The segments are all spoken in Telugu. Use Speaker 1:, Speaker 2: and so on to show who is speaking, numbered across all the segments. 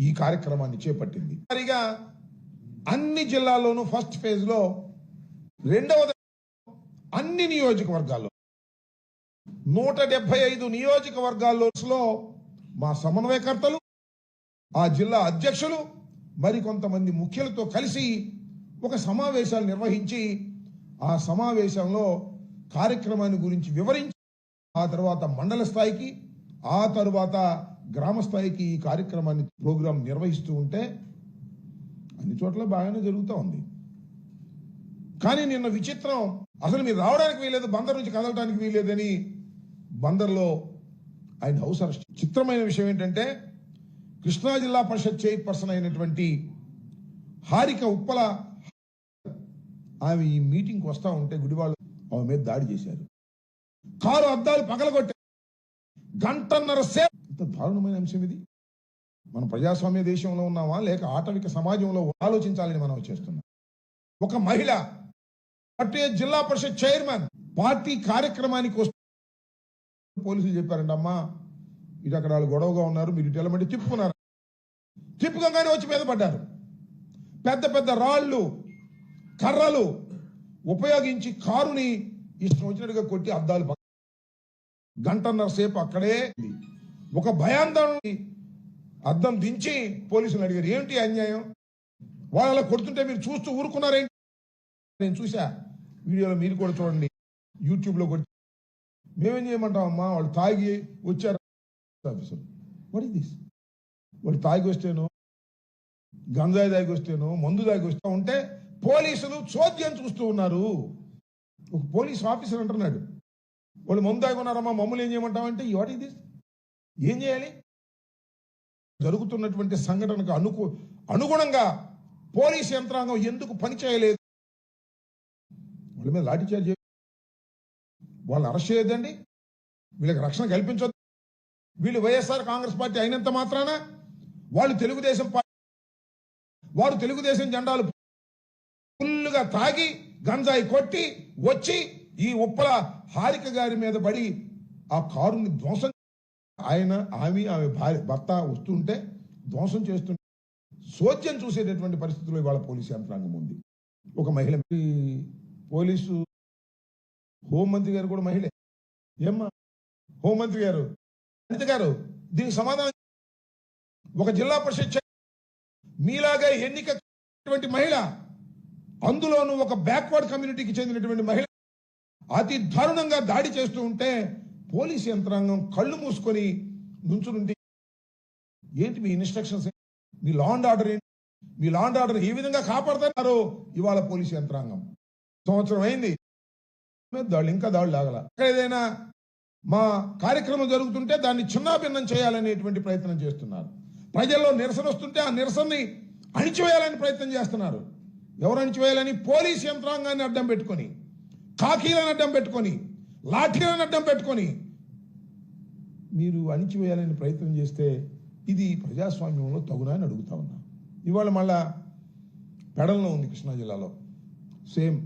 Speaker 1: ఈ కార్యక్రమాన్ని చేపట్టింది. సరిగా అన్ని జిల్లాల్లోనూ ఫస్ట్ ఫేజ్లో రెండవ అన్ని నియోజకవర్గాల్లో నూట డెబ్బై ఐదు నియోజకవర్గాల్లో మా సమన్వయకర్తలు ఆ జిల్లా అధ్యక్షులు మరికొంతమంది ముఖ్యులతో కలిసి ఒక సమావేశాలు నిర్వహించి ఆ సమావేశంలో కార్యక్రమాన్ని గురించి వివరించి ఆ తర్వాత మండల స్థాయికి ఆ తరువాత గ్రామ స్థాయికి ఈ కార్యక్రమాన్ని ప్రోగ్రాం నిర్వహిస్తూ ఉంటే అన్ని చోట్ల బాగానే జరుగుతూ ఉంది. కానీ నిన్న విచిత్రం అసలు మీరు రావడానికి వీలేదు బందర్ నుంచి కదలడానికి వీలేదని బందర్లో ఆయన హౌస్ అరెస్ట్. చిత్రమైన విషయం ఏంటంటే కృష్ణా జిల్లా పరిషత్ చైర్పర్సన్ అయినటువంటి హారిక ఉప్పల ఆమె ఈ మీటింగ్కి వస్తా ఉంటే గుడివాళ్ళు ఆమె మీద దాడి చేశారు. కారు అద్దాలు పగలగొట్టారు గంటన్నర సేపు దారుణమైన అంశం ఇది? మన ప్రజాస్వామ్య దేశంలో ఉన్నామా? లేక ఆటవిక సమాజంలో ఆలోచించాలని మనం చేస్తున్నాం. ఒక మహిళ అట్టే జిల్లా పరిషత్ చైర్మన్ పార్టీ కార్యక్రమానికి వస్తూ పోలీసులు చెప్పారండి అమ్మా ఇది అక్కడ వాళ్ళు గొడవగా ఉన్నారు మీరు ఇటు వెళ్ళమంటే తిప్పుకున్నారు. తిప్పుకోగానే వచ్చి మీద పడ్డారు. పెద్ద పెద్ద రాళ్ళు కర్రలు ఉపయోగించి కారుని ఇష్టం వచ్చినట్టుగా కొట్టి అద్దాలు పక్క- గంటన్నర సేపు అక్కడే ఒక భయాందోళన అద్దం దించి పోలీసులు అడిగారు. ఏమిటి అన్యాయం? వాళ్ళు అలా కొడుతుంటే మీరు చూస్తూ ఊరుకున్నారేంటి? నేను చూసా వీడియోలో మీరు కూడా చూడండి. యూట్యూబ్లో కొట్టి మేమేం చేయమంటామమ్మా? వాళ్ళు తాగి వచ్చారు. ఆఫీసర్ వాట్ ఇస్ దిస్ వాడు తాగి వస్తేనో గంజాయి దాగి వస్తేనో మందు దాగి వస్తూ ఉంటే పోలీసులు చోద్యం చూస్తూ ఉన్నారు. ఒక పోలీస్ ఆఫీసర్ అంటున్నాడు. వాళ్ళు మందు దాగి ఉన్నారమ్మా మమ్మల్ని ఏం చేయమంటామంటే వాట్ ఇస్ దిస్ ఏం చేయాలి? జరుగుతున్నటువంటి సంఘటనకు అనుకు అనుగుణంగా పోలీస్ యంత్రాంగం ఎందుకు పని చేయలేదు వాళ్ళ మీద లాఠీ చార్జ్ వాళ్ళు అరెస్ట్ చేయొద్దండి. వీళ్ళకి రక్షణ కల్పించొద్దు. వీళ్ళు వైఎస్ఆర్ కాంగ్రెస్ పార్టీ అయినంత మాత్రాన వాళ్ళు తెలుగుదేశం పార్టీ వారు తెలుగుదేశం జెండాలు ఫుల్లుగా తాగి గంజాయి కొట్టి వచ్చి ఈ ఉప్పల హారిక గారి మీద పడి ఆ కారుని ధ్వంసం ఆయన ఆమె ఆమె భార్య భర్త వస్తుంటే ధ్వంసం చేస్తుంటే సోద్యం చూసేటటువంటి పరిస్థితుల్లో ఇవాళ పోలీసు యంత్రాంగం ఉంది. ఒక మహిళ పోలీసు హోంమంత్రి గారు కూడా మహిళే. ఏమ్మా? హోంమంత్రి గారు అనిత గారు దీనికి సమాధానం ఒక జిల్లా పరిషత్ మీలాగా ఎన్నికటువంటి మహిళ అందులోనూ ఒక బ్యాక్వర్డ్ కమ్యూనిటీకి చెందినటువంటి మహిళ అతి దారుణంగా దాడి చేస్తూ ఉంటే పోలీస్ యంత్రాంగం కళ్ళు మూసుకొని నుంచునుండి ఏంటి మీ ఇన్స్ట్రక్షన్స్ మీ లా అండ్ ఆర్డర్ ఏంటి? మీ లా అండ్ ఆర్డర్ ఏ విధంగా కాపాడుతున్నారు ఇవాళ పోలీస్ యంత్రాంగం. సంవత్సరం అయింది. దాళ్ళు ఇంకా దాళ్ళు లాగల ఏదైనా మా కార్యక్రమం జరుగుతుంటే దాన్ని చిన్నాభిన్నం చేయాలనేటువంటి ప్రయత్నం చేస్తున్నారు. ప్రజల్లో నిరసన వస్తుంటే ఆ నిరసనని అణిచివేయాలని ప్రయత్నం చేస్తున్నారు. ఎవరు అణిచివేయాలని? పోలీస్ యంత్రాంగాన్ని అడ్డం పెట్టుకొని కాకీలను అడ్డం పెట్టుకొని లాఠీలను అడ్డం పెట్టుకొని మీరు అణిచివేయాలని ప్రయత్నం చేస్తే ఇది ప్రజాస్వామ్యంలో తగునా అని అడుగుతా ఉన్నా. ఇవాళ మళ్ళా పెడల్లో ఉంది కృష్ణా జిల్లాలో. సేమ్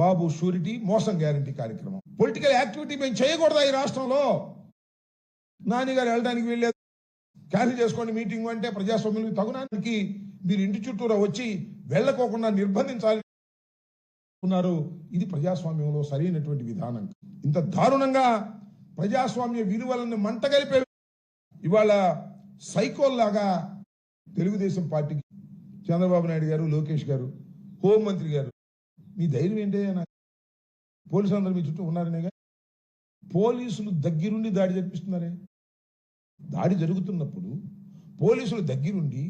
Speaker 1: బాబు షూరిటీ మోసం గ్యారంటీ కార్యక్రమం. పొలిటికల్ యాక్టివిటీ మేము చేయకూడదా ఈ రాష్ట్రంలో? నాని గారు వెళ్ళడానికి వీళ్ళేది క్యాన్సిల్ చేసుకోండి మీటింగ్ అంటే ప్రజాస్వామ్యం తగునానికి మీరు ఇంటి చుట్టూరా వచ్చి వెళ్ళకోకుండా నిర్బంధించాలి ఉన్నారు. ఇది ప్రజాస్వామ్యంలో సరైనటువంటి విధానం. ఇంత దారుణంగా ప్రజాస్వామ్య విలువలను మంటగలిపే ఇవాళ సైకోల్లాగా తెలుగుదేశం పార్టీకి చంద్రబాబు నాయుడు గారు లోకేష్ గారు హోంమంత్రి గారు. మీ ధైర్యం ఏంటి పోలీసులు అందరూ మీ చుట్టూ ఉన్నారనే కానీ పోలీసులు దగ్గరుండి దాడి జరిపిస్తున్నారే? దాడి జరుగుతున్నప్పుడు పోలీసులు దగ్గరుండి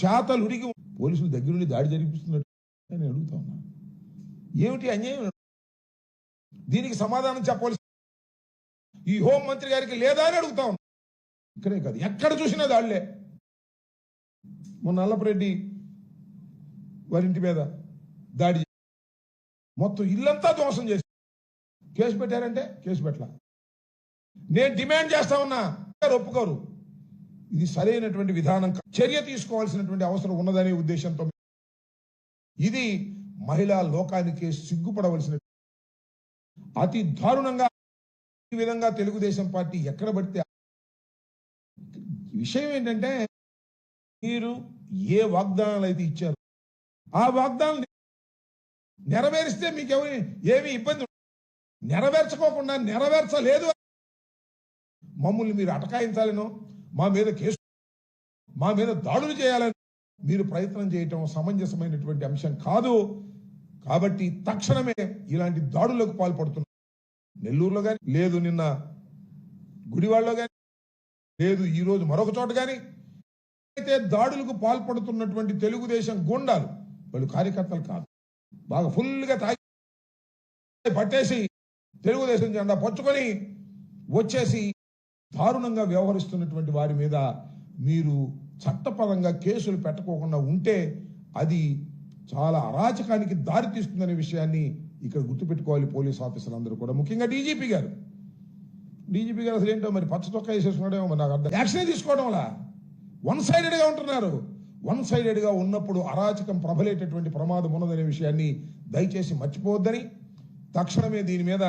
Speaker 1: చేతలుడిగి పోలీసులు దగ్గరుండి దాడి జరిపిస్తున్నట్టు నేను అడుగుతా ఉన్నా. ఏమిటి అన్యాయం? దీనికి సమాధానం చెప్పవలసి ఈ హోం మంత్రి గారికి లేదా అని అడుగుతా ఉన్నా. ఇక్కడే కాదు ఎక్కడ చూసినా దాళ్ళే. మొన్న అల్లపరెడ్డి వారింటి మీద దాడి మొత్తం ఇల్లంతా ధ్వంసం చేసి కేసు పెట్టారంటే కేసు పెట్టలా. నేను డిమాండ్ చేస్తా ఉన్నా ఒప్పుకోరు. ఇది సరైనటువంటి విధానం చర్య తీసుకోవాల్సినటువంటి అవసరం ఉన్నదనే ఉద్దేశంతో ఇది మహిళా లోకానికి సిగ్గుపడవలసిన అతి దారుణంగా ఈ విధంగా తెలుగుదేశం పార్టీ ఎక్కడ పడితే విషయం ఏంటంటే మీరు ఏ వాగ్దానాలు అయితే ఇచ్చారు ఆ వాగ్దానం నెరవేరిస్తే మీకు ఎవరి ఏమి ఇబ్బంది ఉండదు. నెరవేర్చుకోకుండా నెరవేర్చలేదు. మమ్మల్ని మీరు అటకాయించాలనో మా మీద కేసు మా మీద దాడులు చేయాలని మీరు ప్రయత్నం చేయటం సమంజసమైనటువంటి అంశం కాదు. కాబట్టి తక్షణమే ఇలాంటి దాడులకు పాల్పడుతున్నారు నెల్లూరులో కానీ లేదు నిన్న గుడివాడలో కానీ లేదు ఈరోజు మరొక చోట కానీ అయితే దాడులకు పాల్పడుతున్నటువంటి తెలుగుదేశం గుండాలు వాళ్ళు కార్యకర్తలు కాదు. బాగా ఫుల్గా తాగి పట్టేసి తెలుగుదేశం జెండా పట్టుకొని వచ్చేసి దారుణంగా వ్యవహరిస్తున్నటువంటి వారి మీద మీరు చట్టపరంగా కేసులు పెట్టకోకుండా ఉంటే అది చాలా అరాచకానికి దారి తీస్తుందనే విషయాన్ని ఇక్కడ గుర్తుపెట్టుకోవాలి పోలీస్ ఆఫీసర్లు అందరూ కూడా. ముఖ్యంగా డీజీపీ గారు. డీజీపీ గారు అసలు ఏంటో మరి పచ్చ తొక్క వేసేసుకున్నాడేమో మరి నాకు అర్థం. యాక్షన్ తీసుకోవడం వల్ల వన్ సైడెడ్గా ఉంటున్నారు. వన్ సైడెడ్గా ఉన్నప్పుడు అరాచకం ప్రబలేటటువంటి ప్రమాదం ఉన్నదనే విషయాన్ని దయచేసి మర్చిపోవద్దని తక్షణమే దీని మీద